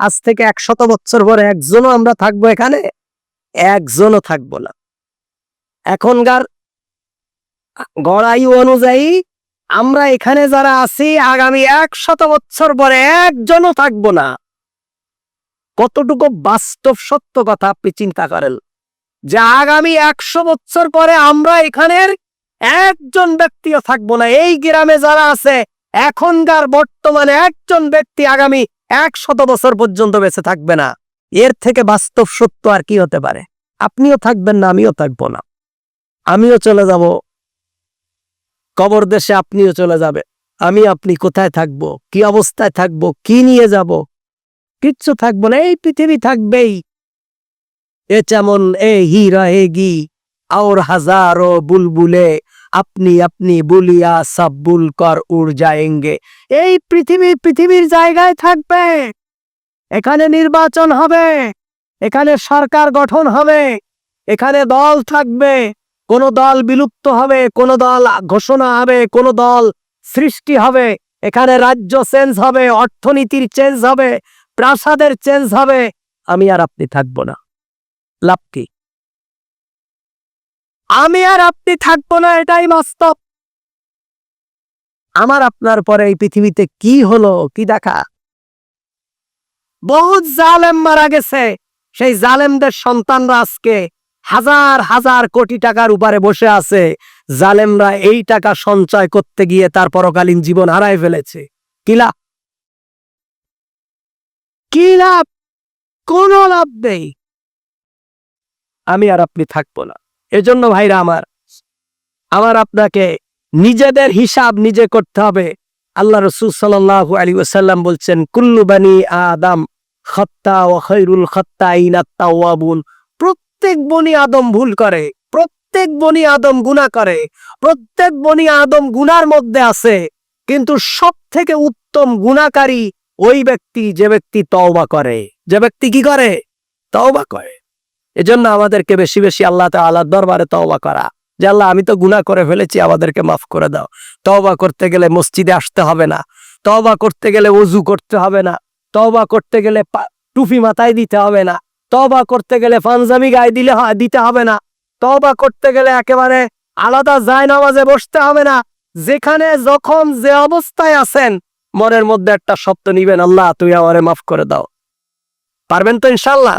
আজ থেকে একশত বছর পরে একজনও আমরা থাকব এখানে, একজনও থাকব না। এখনকার গড়ায়ু অনুযায়ী আমরা এখানে যারা আছি, আগামী একশত বছর পরে একজনও থাকব না। কতটুকু বাস্তব সত্য কথা আপনি চিন্তা করেন? যে আগামী একশো বছর পরে আমরা এখানের একজন ব্যক্তিও থাকব না। এই গ্রামে যারা আছে, এখনকার বর্তমানে একজন ব্যক্তি আগামী একশত বছর পর্যন্ত বেঁচে থাকবে না। এর থেকে বাস্তব সত্য আর কি হতে পারে? আপনিও থাকবেন না, আমিও থাকব না। আমিও চলে যাব। কবর দেশে আপনিও চলে যাবে। আমি আপনি কোথায় থাকব? কি অবস্থায় থাকব? কি নিয়ে যাব? কিচ্ছু থাকব না, এই পৃথিবী থাকবেই। এ যেমন এ হি রহেগি और হাজারো বুলবুলে আপনি আপনি বুলিয়া সব বুল কর উড় এই পৃথিবী পৃথিবীর জায়গায় থাকবে। এখানে নির্বাচন হবে। এখানে সরকার গঠন হবে। এখানে দল থাকবে। কোন দল বিলুপ্ত হবে, কোন দল ঘোষণা হবে, কোন দল সৃষ্টি হবে। এখানে রাজ্য চেঞ্জ হবে, অর্থনীতির চেঞ্জ হবে, প্রাসাদের চেঞ্জ হবে। আমি আর আপনি থাকব না। লাভ কি? আমি আর আপনি থাকব না, এটাই বাস্তব। আমার আপনার পরে এই পৃথিবীতে কি হলো, কি দেখা? বহুত জালেম মারা গেছে। সেই জালেমদের সন্তানরা আজকে হাজার হাজার কোটি টাকার উপরে বসে আছে। জালেমরা এই টাকা সঞ্চয় করতে গিয়ে তার পরকালীন জীবন হারায় ফেলেছে। কি লাভ? কি লাভ? কোন লাভ নেই। আমি আর আপনি থাকব না। এজন্য ভাইরা আমার আমার আপনাকে নিজেদের হিসাব নিজে করতে হবে। আল্লাহ রসুল সাল্লাহ আলী ওসাল্লাম বলছেন, কুল্লু বানি আদম খত্তা ও খৈরুল খত্তা ইনাত্তাওয়াবুন প্রত্যেক বনি আদম ভুল করে, প্রত্যেক বনি আদম গুনাহ করে, প্রত্যেক বনি আদম গুনার মধ্যে আছে, কিন্তু সব থেকে উত্তম গুণাকারী ওই ব্যক্তি যে ব্যক্তি তওবা করে। যে ব্যক্তি কি করে? তওবা করে। এজন্য আমাদেরকে বেশি বেশি আল্লাহ তাআলার দরবারে তওবা করা। যে আল্লাহ, আমি তো গুনাহ করে ফেলেছি, আমাদেরকে মাফ করে দাও। তওবা করতে গেলে মসজিদে আসতে হবে না। তওবা করতে গেলে ওযু করতে হবে না। তওবা করতে গেলে টুপি মাথায় দিতে হবে না। তওবা করতে গেলে পাঞ্জাবি গায়ে দিলে দিতে হবে না। তওবা করতে গেলে একেবারে আলাদা যায় নামাজে বসতে হবে না। যেখানে যখন যে অবস্থায় আছেন, মনের মধ্যে একটা শব্দ নিবেন, আল্লাহ তুই আমারে মাফ করে দাও। পারবেন তো ইনশাল্লাহ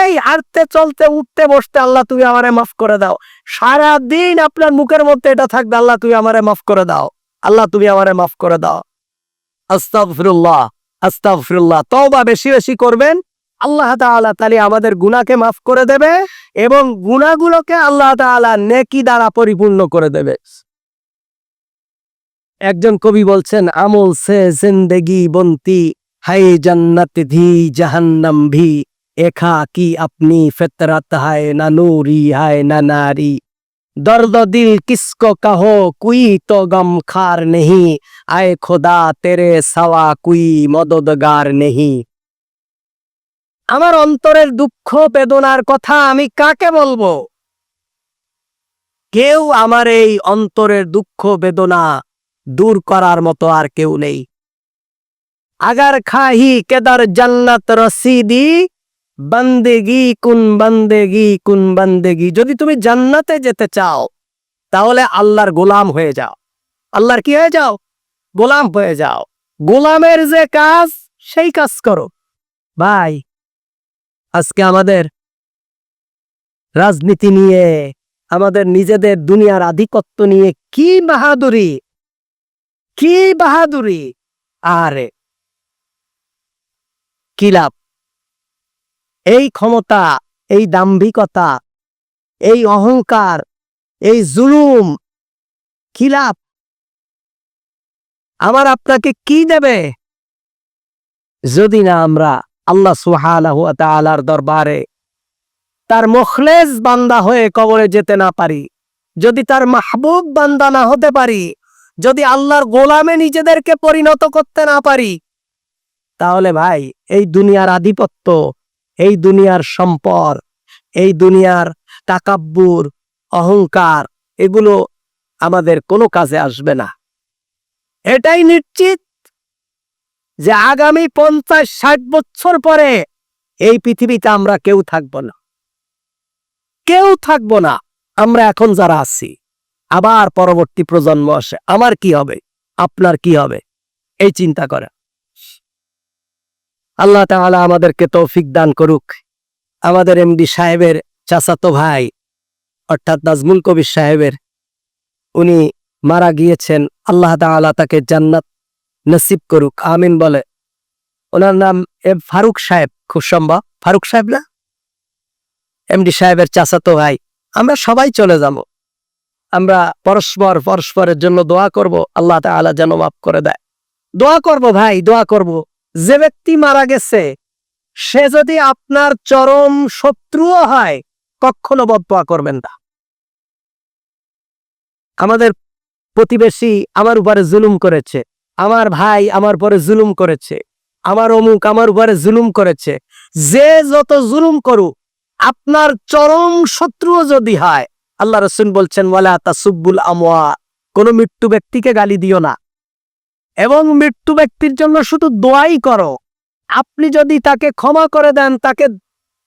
এই হাঁটতে, চলতে, উঠতে, বসতে, আল্লাহ তুমি আমারে মাফ করে দাও। সারা দিন আপনার মুখের মধ্যে এটা থাকবে, আল্লাহ তুমি আমারে মাফ করে দাও। আল্লাহ তুমি আমারে মাফ করে দাও। আস্তাগফিরুল্লাহ আস্তাগফিরুল্লাহ। তওবা বেশি বেশি করবেন। আল্লাহ তাআলা তাহলে আমাদের গুনাহকে মাফ করে দেবে এবং গুনাহগুলোকে আল্লাহ তাআলা নেকি দ্বারা পরিপূর্ণ করে দেবে। একজন কবি বলছেন, আমল সে জিন্দেগি বন্তি হাই জান্নাত ধি জাহান্নাম ভি। এখা কি আপনি ফিতরত হায় না নূরি হায় না নারী? দর্দ দিল কিসকো কহো, কুই তো গম খার নেহি। আয় খোদা, তেরে সাওয়া কুই মদদগার নেহি। আমার অন্তরের দুঃখ বেদনার কথা আমি কাকে বলব? কেউ আমার এই অন্তরের দুঃখ বেদনা দূর করার মতো আর কেউ নেই। আগার খাহি কেদার জান্নাত রসিদি বন্দেগি কুন বন্দেগি কুন বন্দেগি। যদি তুমি জান্নাতে যেতে চাও, তাহলে আল্লাহর গোলাম হয়ে যাও। আল্লাহর কি হয়ে যাও? গোলাম হয়ে যাও। গোলামের যে কাজ, সেই কাজ করো। ভাই, আজকে আমাদের রাজনীতি নিয়ে, আমাদের নিজেদের দুনিয়ার আধিপত্য নিয়ে কি বাহাদুরি? কি বাহাদুরি? আরে, কি লাভ? এই ক্ষমতা, এই দাম্ভিকতা, এই অহংকার, এই জুলুম লাভ? আমার আপনাকে কি দেবে? যদি না আমরা আল্লাহ ওয়া দরবারে তার মখলেজ বান্দা হয়ে কবরে যেতে না পারি, যদি তার মাহবুব বান্দা না হতে পারি, যদি আল্লাহর গোলামে নিজেদেরকে পরিণত করতে না পারি, তাহলে ভাই এই দুনিয়ার আধিপত্য এই দুনিয়ার সম্পদ, এই দুনিয়ার তাকাব্বুর অহংকার, এগুলো আমাদের কোনো কাজে আসবে না। এটাই নিশ্চিত যে আগামী পঞ্চাশ, ষাট বছর পরে এই পৃথিবীতে আমরা কেউ থাকব না। কেউ থাকব না, আমরা এখন যারা আছি, আবার পরবর্তী প্রজন্ম আসে, আমার কি হবে, আপনার কি হবে, এই চিন্তা করে আল্লাহ তাআলা আমাদেরকে তৌফিক দান করুক। আমাদের এমডি সাহেবের চাচাতো ভাই, অর্থাৎ নাজমুল কবির সাহেবের, উনি মারা গিয়েছেন। আল্লাহ তাআলা তাকে জান্নাত নসিব করুক, আমিন বলে। ওনার নাম এ ফারুক সাহেব, খুব সম্ভব। ফারুক সাহেব না? এমডি সাহেবের চাচাতো ভাই। আমরা সবাই চলে যাব। আমরা পরস্পর পরস্পরের জন্য দোয়া করব। আল্লাহ তাআলা যেন মাফ করে দেয়। দোয়া করব ভাই, দোয়া করব। যে ব্যক্তি মারা গেছে, সে যদি আপনার চরম শত্রুও হয়, কখনো বদোয়া করবেন না। আমাদের প্রতিবেশী আমার উপরে জুলুম করেছে, আমার ভাই আমার পরে জুলুম করেছে, আমার অমুক আমার উপরে জুলুম করেছে। যে যত জুলুম করুক, আপনার চরম শত্রুও যদি হয়, আল্লাহ রসুল বলছেন, ওয়ালা তাসুব্বুল আমওয়া কোনো মৃত্যু ব্যক্তিকে গালি দিও না। এবং মৃত্যু ব্যক্তির জন্য শুধু দোয়াই করো। আপনি যদি তাকে ক্ষমা করে দেন, তাকে,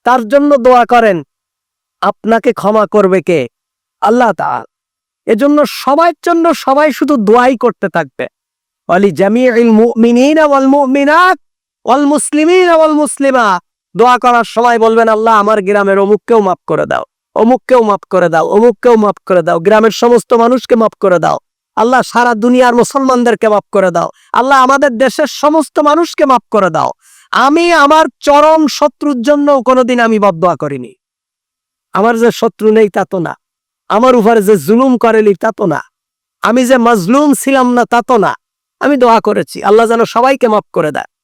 তার জন্য দোয়া করেন, আপনাকে ক্ষমা করবে কে? আল্লাহ তাআলা। এজন্য সবার জন্য সবাই শুধু দোয়াই করতে থাকবে। ওয়ালি জামিউল মুসলিমাত দোয়া করার সময় বলবেন, আল্লাহ, আমার গ্রামের অমুককেও মাফ করে দাও, অমুককেও মাফ করে দাও, অমুককেও মাফ করে দাও, গ্রামের সমস্ত মানুষকে মাফ করে দাও। আল্লাহ সারা দুনিয়ার মুসলমানদেরকে মাফ করে দাও। আল্লাহ আমাদের দেশের সমস্ত মানুষকে মাফ করে দাও। আমি আমার চরম শত্রুর জন্য কোনোদিন আমি বদয়া করিনি। আমার যে শত্রু নেই তা তো না। আমার উপরে যে জুলুম করেনি তা তো না। আমি যে মজলুম ছিলাম না তা তো না। আমি দোয়া করেছি। আল্লাহ যেন সবাইকে মাফ করে দেয়।